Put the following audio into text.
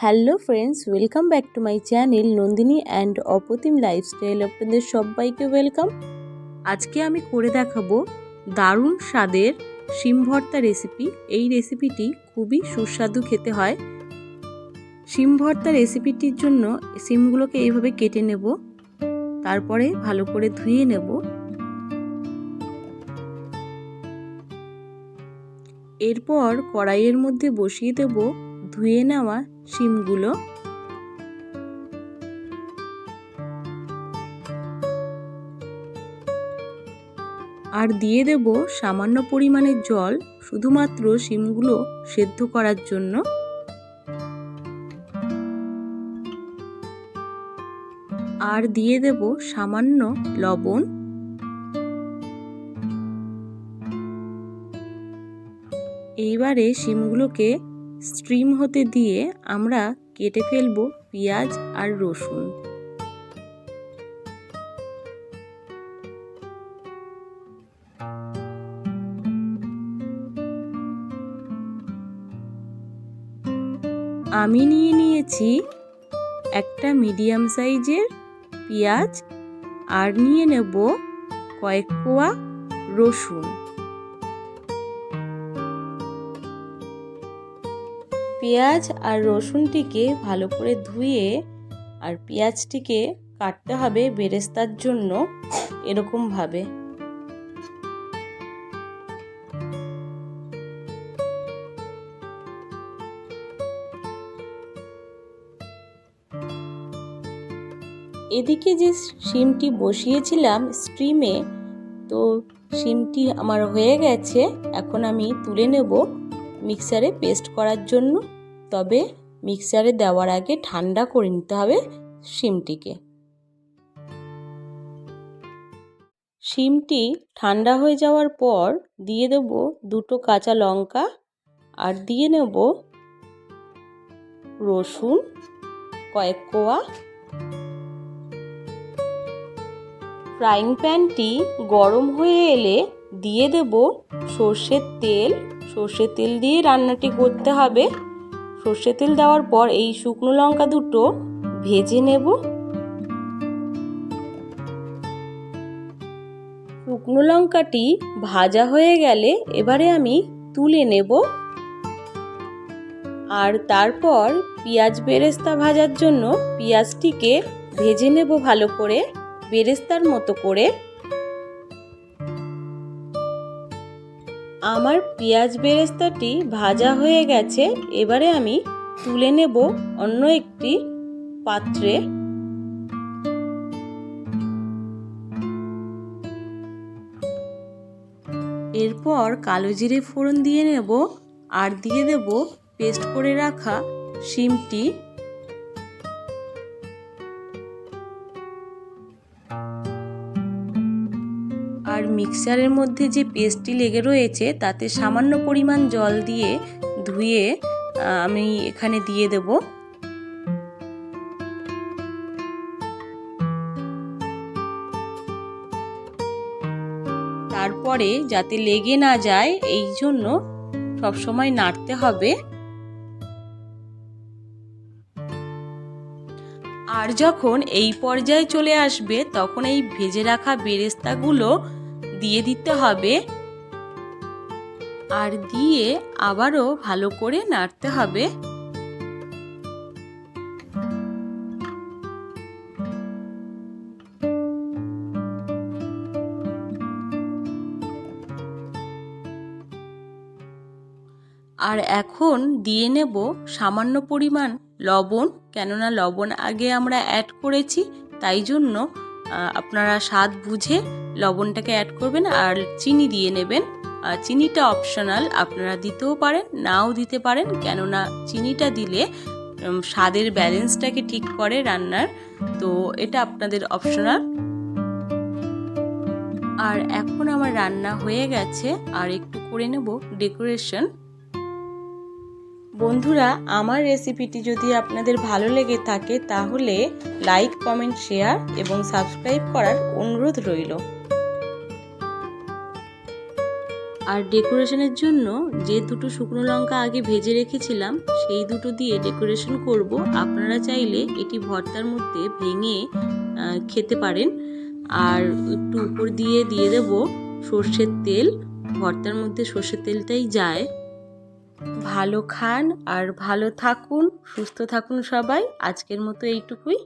Hello friends welcome back to my channel Nandini and অপতিম lifestyle আপনাদের সবাইকে welcome আজকে আমি করে দেখাবো দারুণ স্বাদের শিম ভর্তা রেসিপি এই রেসিপিটি খুবই সুস্বাদু খেতে হয়। শিম ভর্তা রেসিপিটির জন্য শিমগুলোকে এইভাবে কেটে নেব। তারপরে ভালো করে ধুয়ে নেব। এরপর কড়াইয়ের মধ্যে বসিয়ে দেব ধুয়ে নেওয়া শিমগুলো। আর দিয়ে দেব সামান্য পরিমাণের জল, শুধুমাত্র শিমগুলো সেদ্ধ করার জন্য। আর দিয়ে দেব সামান্য লবণ। এইবারে শিমগুলোকে স্ট্রিম হতে দিয়ে আমরা কেটে ফেলব পেঁয়াজ আর রসুন। আমি নিয়ে নিয়েছি একটা মিডিয়াম সাইজের পেঁয়াজ আর নিয়ে নেব কয়েক কোয়া রসুন। পেঁয়াজ আর রসুনটিকে ভালো করে ধুয়ে আর পেঁয়াজটিকে কাটতে হবে বেরেস্তার জন্য এরকমভাবে। এদিকে যে শিমটি বসিয়েছিলাম স্ট্রিমে তো শিমটি আমার হয়ে গেছে, এখন আমি তুলে নেব। মিক্সারে পেস্ট করার জন্য। তবে মিক্সারে দেওয়ার আগে ঠান্ডা করে নিতে হবে শিমটিকে। শিমটি ঠান্ডা হয়ে যাওয়ার পর দিয়ে দেব দুটো কাঁচা লঙ্কা আর দিয়ে নেব রসুন, কয়েক কোয়া। ফ্রাইং প্যানটি গরম হয়ে এলে দিয়ে দেব সর্ষের তেল সর্ষের তেল দিয়ে রান্নাটি করতে হবে। সর্ষে তেল দেওয়ার পর এই শুকনো লঙ্কা দুটো ভেজে নেব। শুকনো লঙ্কাটি ভাজা হয়ে গেলে এবারে আমি তুলে নেব। আর তারপর পেঁয়াজ বেরেস্তা ভাজার জন্য পেঁয়াজটিকে ভেজে নেব ভালো করে, বেরেস্তার মতো করে। আমার পেঁয়াজ বেরেস্তাটি ভাজা হয়ে গেছে, এবারে আমি তুলে নেব অন্য একটি পাত্রে। এরপর কালো জিরে ফোড়ন দিয়ে নেব আর দিয়ে দেব পেস্ট করে রাখা শিমটি। আর মিক্সারের মধ্যে যে পেস্টটি লেগে রয়েছে, তাতে সামান্য পরিমাণ জল দিয়ে ধুয়ে আমি এখানে দিয়ে দেব। তারপরে যাতে লেগে না যায়, এই জন্য সবসময় নাড়তে হবে। আর যখন এই পর্যায়ে চলে আসবে, তখন এই ভেজে রাখা বেরেস্তাগুলো দিয়ে দিতে হবে। আর দিয়ে আবারও ভালো করে নাড়তে হবে। আর এখন দিয়ে নেব সামান্য পরিমাণ লবণ। কেননা লবণ আগে আমরা অ্যাড করেছি, তাই জন্য আপনারা স্বাদ বুঝে লবণটাকে অ্যাড করবেন আর চিনি দিয়ে নেবেন। চিনিটা অপশনাল আপনারা দিতেও পারেন, নাও দিতে পারেন, কেননা চিনিটা দিলে স্বাদের ব্যালেন্সটাকে ঠিক করে রান্নার। তো এটা আপনাদের অপশনাল আর এখন আমার রান্না হয়ে গেছে, আর একটু করে নেব ডেকোরেশন বন্ধুরা, আমার রেসিপিটি যদি আপনাদের ভালো লেগে থাকে, তাহলে লাইক কমেন্ট শেয়ার এবং সাবস্ক্রাইব করার অনুরোধ রইল। আর ডেকোরেশনের জন্য যে দুটো শুকনো লঙ্কা আগে ভেজে রেখেছিলাম, সেই দুটো দিয়ে ডেকোরেশন করব। আপনারা চাইলে এটি ভর্তার মধ্যে ভেঙে খেতে পারেন। আর একটু উপর দিয়ে দিয়ে দেব সর্ষের তেল। ভর্তার মধ্যে সর্ষের তেলটাই যায়। ভালো খান আর ভালো থাকুন সুস্থ থাকুন সবাই। আজকের মতো এইটুকুই।